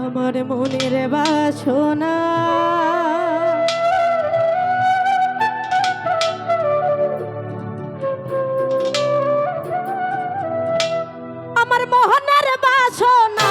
আমার মনের বাসনা। আমার মোহনের বাসনা।